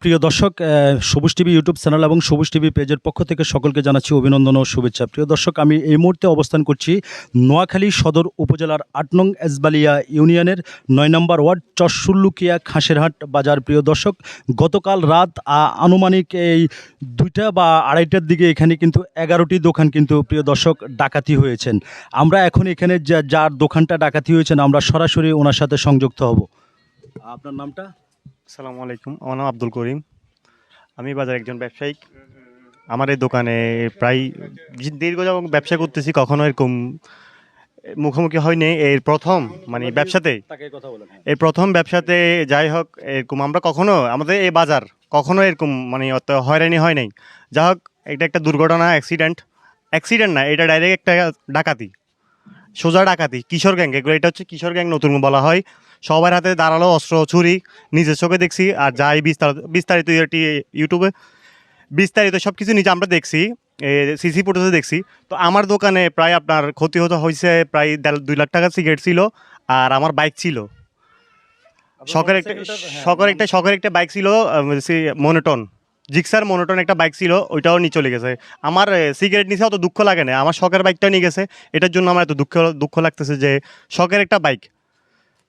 প্রিয় দর্শক সবুজ টিভি ইউটিউব চ্যানেল এবং সবুজ টিভি পেজের পক্ষ থেকে সকলকে জানাচ্ছি অভিনন্দন ও শুভেচ্ছা। প্রিয় দর্শক, আমি এই মুহূর্তে অবস্থান করছি নোয়াখালী সদর উপজেলার আট নং এসবালিয়া ইউনিয়নের নয় নম্বর ওয়ার্ড চরসুল্লুকিয়া খাসেরহাট বাজার। প্রিয় দর্শক, গতকাল রাত আনুমানিক এই দুইটা বা আড়াইটার দিকে এখানে কিন্তু এগারোটি দোকান কিন্তু, প্রিয় দর্শক, ডাকাতি হয়েছেন। আমরা এখন এখানে যা- যার দোকানটা ডাকাতি হয়েছেন, আমরা সরাসরি ওনার সাথে সংযুক্ত হব। আপনার নামটা? আসসালামু আলাইকুম। আমার নাম আব্দুল করিম। আমি বাজার একজন ব্যবসায়িক। আমার এই দোকানে প্রায় দীর্ঘ যখন ব্যবসা করতেছি কখনো এরকম মুখোমুখি হয়নি। এর প্রথম মানে ব্যবসাতে। এই প্রথম ব্যবসাতে যাই হোক এরকম আমরা কখনো আমাদের এই বাজার কখনো এরকম মানে অত হয়রানি হয় নাই। যা হোক এটা একটা দুর্ঘটনা অ্যাক্সিডেন্ট অ্যাক্সিডেন্ট না এটা ডাইরেক্ট একটা ডাকাতি। সোজা ডাকাতি কিশোর গ্যাং এগুলো এটা হচ্ছে কিশোর গ্যাং নতুন বলা হয়। সবার হাতে দাঁড়াল অস্ত্র ছুরি নিজের চোখে দেখছি আর যাই বিস্তারিত বিস্তারিত এটি ইউটিউবে বিস্তারিত সব কিছু নিজে আমরা দেখছি সিসি ফুটেজে দেখছি। তো আমার দোকানে প্রায় আপনার ক্ষতি হতে হয়েছে প্রায় দেড় দুই লাখ টাকা সিগারেট ছিল আর আমার বাইক ছিল। শখের একটা শখের একটা শখের একটা বাইক ছিল মনোটন জিক্সার মনোটন একটা বাইক ছিল ওইটাও নিয়ে চলে গেছে। আমার সিগারেট নিচে অত দুঃখ লাগে না। আমার শখের বাইকটাও নিয়ে গেছে। এটার জন্য আমার এত দুঃখ দুঃখ লাগতেছে যে শখের একটা বাইক।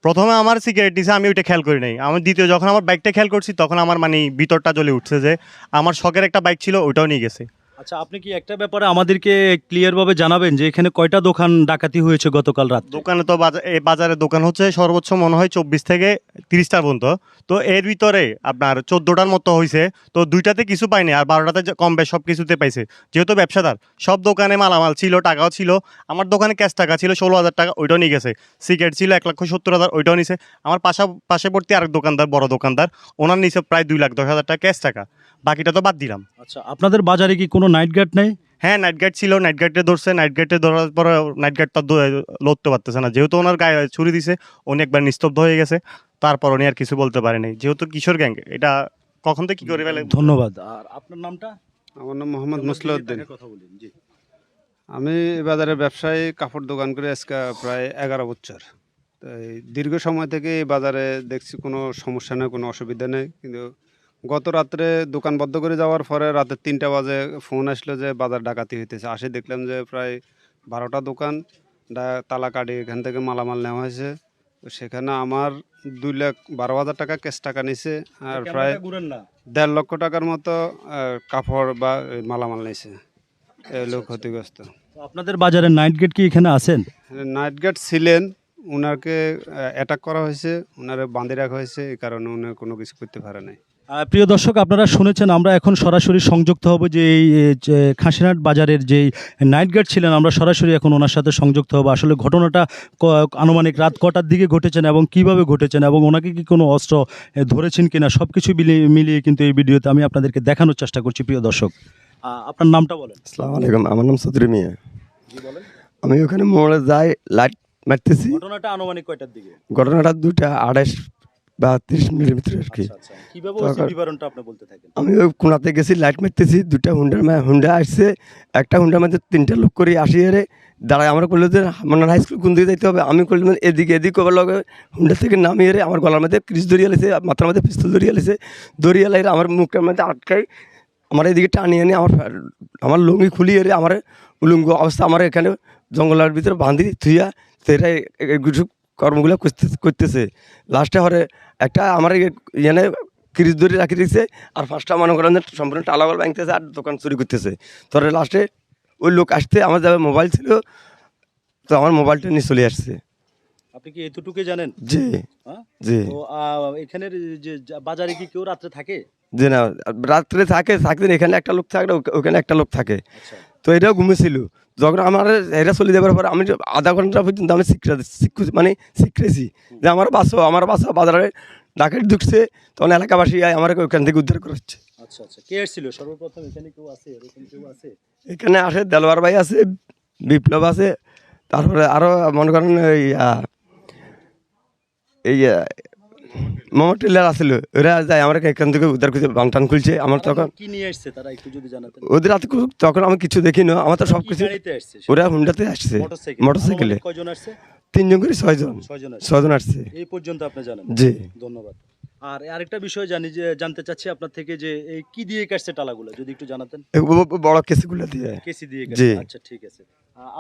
প্রথমে আমার নিচে আমি ওইটা খেয়াল করি নাই। আমি দ্বিতীয়, যখন আমার বাইকটা খেয়াল করছি, তখন আমার মানে ভিতরটা জ্বলে উঠছে যে, আমার শখের একটা বাইক ছিল, ওইটাও নিয়ে গেছে। আচ্ছা আপনি কি একটা ব্যাপারে আমাদেরকে ক্লিয়ারভাবে জানাবেন যে এখানে কয়টা দোকান ডাকাতি হয়েছে গতকাল রাত দোকানে তো বাজার এই বাজারে দোকান হচ্ছে সর্বোচ্চ মনে হয় চব্বিশ থেকে তিরিশটার পর্যন্ত। তো এর ভিতরে আপনার চোদ্দোটার মতো হয়েছে তো দুইটাতে কিছু পাইনি আর বারোটাতে কম বেশ সব কিছুতে পাইছে। যেহেতু ব্যবসাদার সব দোকানে মালামাল ছিল টাকাও ছিল। আমার দোকানে ক্যাশ টাকা ছিল ষোলো হাজার টাকা ওইটাও নিয়ে গেছে। সিগারেট ছিল এক লক্ষ সত্তর হাজার ওইটাও নিছে। আমার পাশা পাশেবর্তী আরেক দোকানদার বড় দোকানদার ওনার নিচে প্রায় দুই লাখ দশ হাজার টাকা ক্যাশ টাকা। বাকিটা তো বাদ দিলাম। আচ্ছা আপনাদের বাজারে কি কোনো নাইট গার্ড নেই? হ্যাঁ নাইট গার্ড ছিল নাইট গার্ডে ধরছে নাইট গার্ডে ধরার পরে নাইট গার্ডটা লড়তে পারতেছে না। যেহেতু ওনার গায়ে ছুরি দিছে উনি একবার নিস্তব্ধ হয়ে গেছে। তারপর উনি আর কিছু বলতে পারেনি যেহেতু কিশোর গ্যাং এটা কখন থেকে কি করে ফেলে? ধন্যবাদ। আর আপনার নামটা? আমার নাম মোহাম্মদ মুসলিউদ্দিন। কথা বলুন জি। আমি এই বাজারে ব্যবসায়ী কাপড় দোকান করে আজকে প্রায় এগারো বছর। তো এই দীর্ঘ সময় থেকে এই বাজারে দেখছি কোনো সমস্যা নেই কোনো অসুবিধা নেই। কিন্তু গত রাত্রে দোকান বন্ধ করে যাওয়ার পরে রাতের তিনটা বাজে ফোন আসলো যে বাজার ডাকাতি হইতেছে। আসে দেখলাম যে প্রায় বারোটা দোকান তালা কাটি এখান থেকে মালামাল নেওয়া হয়েছে। তো সেখানে আমার দুই লাখ বারো হাজার টাকা ক্যাশ টাকা নিছে আর প্রায় দেড় লক্ষ টাকার মতো কাপড় বা মালামাল এই লোক ক্ষতিগ্রস্ত। আপনাদের বাজারে নাইট গার্ড কি এখানে আছেন? নাইট গার্ড ছিলেন ওনাকে অ্যাটাক করা হয়েছে ওনারে বাঁধে রাখা হয়েছে এই কারণে উনি কোনো কিছু করতে পারে নাই। প্রিয় দর্শক আপনারা শুনেছেন আমরা এখন সরাসরি সংযুক্ত হব যে এই খাসিনাট বাজারের যেই নাইট গার্ড ছিলেন আমরা সরাসরি এখন ওনার সাথে সংযুক্ত হব। আসলে ঘটনাটা আনুমানিক রাত কটার দিকে ঘটেছেন এবং কীভাবে ঘটেছেন এবং ওনাকে কি কোনো অস্ত্র ধরেছেন কিনা সব কিছু মিলিয়ে মিলিয়ে কিন্তু এই ভিডিওতে আমি আপনাদেরকে দেখানোর চেষ্টা করছি প্রিয় দর্শক। আপনার নামটা বলেন। আসসালামু আলাইকুম আমার নাম সদরি মিয়া। আমি ওখানে মোড়ে যাই লাইট মারতেছি। ঘটনাটা আনুমানিক কয়টার দিকে? ঘটনাটা দুটা আড়াইশ বা তিরিশ মিনিটের ভিতরে আর কি। আচ্ছা আচ্ছা। আমি ওই কোনাতে গেছি লাইট মারতেছি দুটা হুন্ডার হুন্ডা আসছে একটা হুন্ডার মধ্যে তিনটা লোক করে আসি এরে। দাঁড়ায় আমরা করল যে মানে হাই স্কুল কোন দিকে যাইতে হবে? আমি করলাম এদিকে এদিকে কবার লগে হুন্ডা থেকে নামিয়ে এরে আমার গলার মধ্যে ক্রিস ধরিয়ে লেছে মাথার মধ্যে পিস্তল ধরিয়ে লেছে। ধরিয়ে লাইরে আমার মুখের মধ্যে আটকাই আমার এদিকে টানিয়ে এনে আমার আমার লুঙ্গি খুলিয়ে এরে আমার উলুঙ্গ অবস্থা আমার এখানে জঙ্গলের ভিতরে বাঁধি থুইয়া সেটা কর্মগুলো করতে- করতেছে। লাস্টে হরে একটা আমার এখানে ক্রিজ ধরে রাখি দিচ্ছে আর ফার্স্টটা মনে করেন যে সম্পূর্ণ টালাগল ভাঙতেছে আর দোকান চুরি করতেছে। তোরে লাস্টে ওই লোক আসতে আমার যাবে মোবাইল ছিল তো আমার মোবাইলটা নিয়ে চলে আসছে। আপনি কি এতটুকু জানেন? জি। হ্যাঁ? জি। তো এখানের যে বাজারে কি কেউ রাত্রে থাকে? জি না রাত্রে থাকে থাকতেন এখানে একটা লোক থাকে ওখানে একটা লোক থাকে। আচ্ছা। তো এটাও ঘুমেছিল যখন আমার এরা চলে যাবার পর আমি আধা ঘণ্টা পর্যন্ত আমি শিক্ষা মানে শিখেছি যে আমার বাসো আমার বাসা বাজারে ডাকাত ঢুকছে তখন এলাকাবাসী আয় আমার ওখান থেকে উদ্ধার করাচ্ছে। আচ্ছা আচ্ছা। কে এসেছিল? সর্বপ্রথম এখানে কেউ আছে? এরকম কেউ আছে? এখানে আসে দেলোয়ার ভাই আছে বিপ্লব আছে তারপরে আরও মনে করেন এই এই মোহাম্মদ টিল্লার আসছিল ওরা যায় আমার এখান থেকে উদ্ধার করছে বাংটান খুলছে। আমার তখন কি নিয়ে এসেছে তারা একটু যদি জানাতেন? ওদের হাতে তখন আমি কিছু দেখি না আমার তো সব কিছু আসছে ওরা হুন্ডাতে আসছে। মোটরসাইকেল। কয়জন আসছে? তিনজন করে ছয়জন। আসছে। ছয়জন আসছে। এই পর্যন্ত আপনি জানেন? জি। ধন্যবাদ। আর আরেকটা বিষয় জানি যে জানতে চাচ্ছি আপনার থেকে যে এই কি দিয়ে কাটছে টালাগুলো যদি একটু জানাতেন। বড় কেসগুলো দিয়ে। কেসি দিয়ে কাটছে। আচ্ছা ঠিক আছে।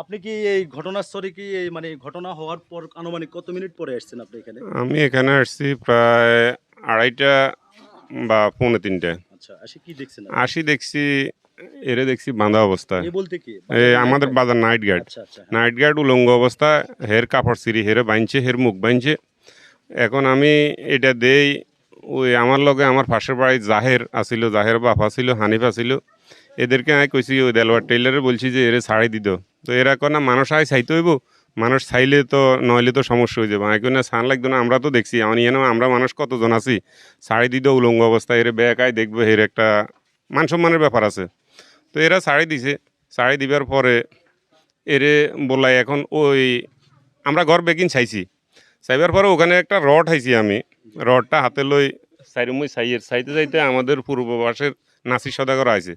আপনি কি এই ঘটনাস্থলে কি এই মানে ঘটনা হওয়ার পর আনুমানিক কত মিনিট পরে আসছেন আপনি এখানে? আমি এখানে আসছি প্রায় আড়াইটা বা পৌনে তিনটে। আচ্ছা আসি কি দেখছেন আসি দেখছি এরে দেখছি বাঁধা অবস্থা বলতে কি? আমাদের বাজার নাইট গার্ড। আচ্ছা আচ্ছা হ্যাঁ। নাইট গার্ড উলঙ্গ অবস্থা হের কাপড় সিঁড়ি হেরে বাঁধছে হের মুখ বাঁধছে এখন আমি এটা দেই ওই আমার লগে আমার পাশের বাড়ি জাহের আসিল, জাহের বাপ আসিল, হানিফ আসিল। এদেরকে আমি কইছি, ওই দেলোয়ার টেইলারে বলছি যে এরে ছাড়াই দিত। তো এরা না, মানুষ আয় চাইতে হইব। মানুষ চাইলে তো, নইলে তো সমস্যা হয়ে যাবে। আমি না সান লাগতো না, আমরা তো দেখছি। আমার ইয়ে আমরা মানুষ কতজন আছি? ছাড়ি দিত উলঙ্গ অবস্থায় এরে বেকায় দেখবে, এর একটা মান সম্মানের ব্যাপার আছে। তো এরা ছাড়ি দিছে। ছাড়ি দিবার পরে এরে বলাই এখন ওই, আমরা ঘর বেকিন চাইছি চাইবার পরে ওখানে একটা রড হাইছি আমি। রডটা হাতে লই সাইরুমুই সাইয়ের সাইতে যাইতে আমাদের পূর্ব পূর্ববাসের নাসির সদাগর আইছে।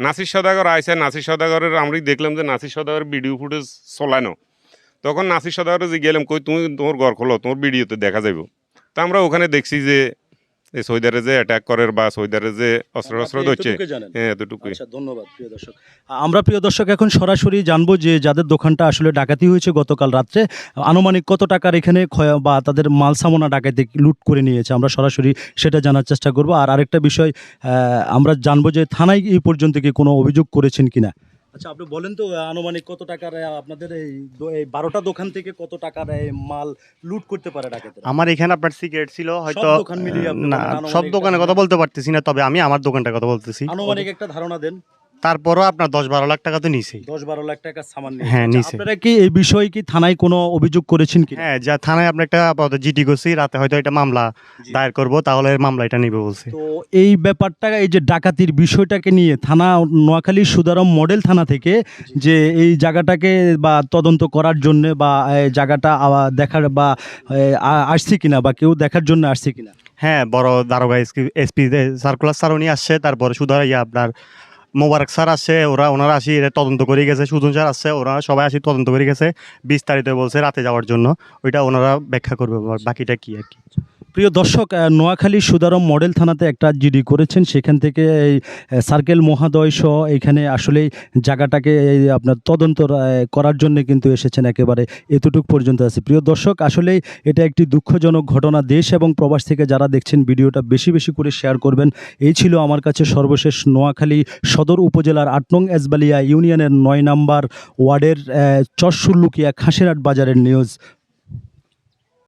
নাসির সদাগর আইছে, নাসির সদাগরের আমরা দেখলাম যে নাসির সদাগরের ভিডিও ফুটেজ চলানো তখন নাসির সদাগরে যে গেলাম, কই তুমি তোমার ঘর খোলো, তোমার ভিডিওতে দেখা যাইব। তো আমরা ওখানে দেখছি যে এই সৈদারে যে অ্যাটাক করে বা সৈদারে যে অস্ত্র অস্ত্র ধরছে হ্যাঁ এতটুকুই। আচ্ছা ধন্যবাদ প্রিয় দর্শক। আমরা প্রিয় দর্শক এখন সরাসরি জানব যে যাদের দোকানটা আসলে ডাকাতি হয়েছে গতকাল রাত্রে আনুমানিক কত টাকার এখানে ক্ষয় বা তাদের মাল সামনা ডাকাতি লুট করে নিয়েছে আমরা সরাসরি সেটা জানার চেষ্টা করব। আর আরেকটা বিষয় আমরা জানব যে থানায় এই পর্যন্ত কি কোনো অভিযোগ করেছেন কিনা? আচ্ছা আপনি বলেন তো আনুমানিক কত টাকার আপনাদের এই এই বারোটা দোকান থেকে কত টাকার মাল লুট করতে পারে ডাকাতেরা? আমার এখানে আপনার সিগারেট ছিল হয়তো দোকান মিলিয়ে না সব দোকানে দোকানের কথা বলতে পারতেছি না তবে আমি আমার দোকানটা কথা বলতেছি। আনুমানিক একটা ধারণা দেন। তারপরও আপনার দশ বারো লাখ টাকা তো নিছেই। দশ বারো লাখ টাকা সামান হ্যাঁ, আচ্ছা, নিছে। আপনারা কি এই বিষয়ে কি থানায় কোনো অভিযোগ করেছেন কি হ্যাঁ যা থানায় আপনি একটা আপাতত জিটি করছি রাতে হয়তো এটা মামলা দায়ের করব তাহলে মামলা এটা নিবে বলছে। তো এই ব্যাপারটা এই যে ডাকাতির বিষয়টাকে নিয়ে থানা নোয়াখালী সুদারম মডেল থানা থেকে যে এই জায়গাটাকে বা তদন্ত করার জন্য বা এই জায়গাটা দেখার বা আসছে কিনা বা কেউ দেখার জন্য আসছে কিনা? হ্যাঁ বড় দারোগা এসপি সার্কুলার স্যারও নিয়ে আসছে তারপরে ইয়া আপনার মোবারক স্যার আসছে ওরা ওনারা আসি এটা তদন্ত করে গেছে, সুজন স্যার আসছে ওরা সবাই আসি তদন্ত করে গেছে। বিস্তারিত বলছে রাতে যাওয়ার জন্য। ওইটা ওনারা ব্যাখ্যা করবে, বাকিটা কি আর কি। প্রিয় দর্শক নোয়াখালী সুদারম মডেল থানাতে একটা জিডি করেছেন। সেখান থেকে এই সার্কেল মহাদয় সহ এখানে আসলেই জায়গাটাকে আপনার তদন্ত করার জন্য কিন্তু এসেছেন একেবারে এতটুক পর্যন্ত আছে। প্রিয় দর্শক, আসলেই এটা একটি দুঃখজনক ঘটনা। দেশ এবং প্রবাস থেকে যারা দেখছেন ভিডিওটা বেশি বেশি করে শেয়ার করবেন। এই ছিল আমার কাছে সর্বশেষ নোয়াখালী সদর উপজেলার আট নং এসবালিয়া ইউনিয়নের নয় নাম্বার ওয়ার্ডের চরসুল্লুকিয়া খাসিরহাট বাজারের নিউজ।